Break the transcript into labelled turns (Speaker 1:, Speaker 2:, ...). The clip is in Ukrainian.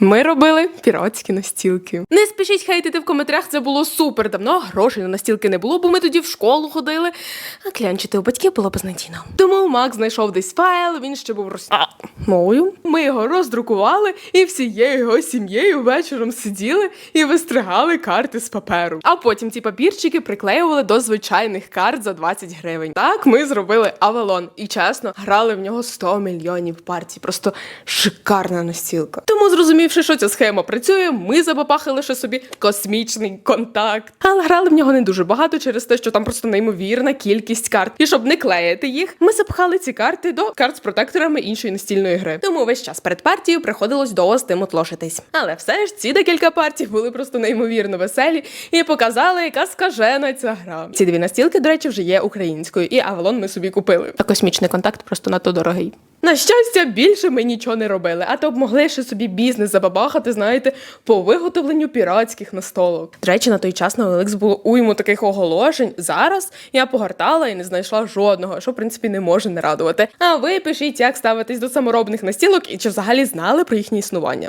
Speaker 1: Ми робили піратські настілки. Не спішіть хейтити в коментарях, це було супер давно. Грошей на настілки не було, бо ми тоді в школу ходили. А клянчити у батьків було безнадійно. Тому Мак знайшов десь файл, він ще був роз... мовою. Ми його роздрукували і всією його сім'єю вечором сиділи і вистригали карти з паперу. А потім ці папірчики приклеювали до звичайних карт за 20 гривень. Так ми зробили Авалон. І чесно, грали в нього 100 мільйонів партій. Просто шикарна настілка. Тому, зрозумівши, що ця схема працює, ми забабахали лише собі космічний контакт. Але грали в нього не дуже багато через те, що там просто неймовірна кількість карт. І щоб не клеїти їх, ми запхали ці карти до карт з протекторами іншої настільної гри. Тому весь час перед партією приходилось довго з тим отлошитись. Але все ж ці декілька партій були просто неймовірно веселі і показали, яка скажена ця гра. Ці дві настілки, до речі, вже є українською, і Авалон ми собі купили. А космічний контакт просто надто дорогий. На щастя, більше ми нічого не робили, а то б могли ще собі бізнес забабахати, знаєте, по виготовленню піратських настолок. До речі, на той час на Олекс було уйму таких оголошень. Зараз я погортала і не знайшла жодного, що в принципі не може не радувати. А ви пишіть, як ставитись до саморобних настілок і чи взагалі знали про їхнє існування.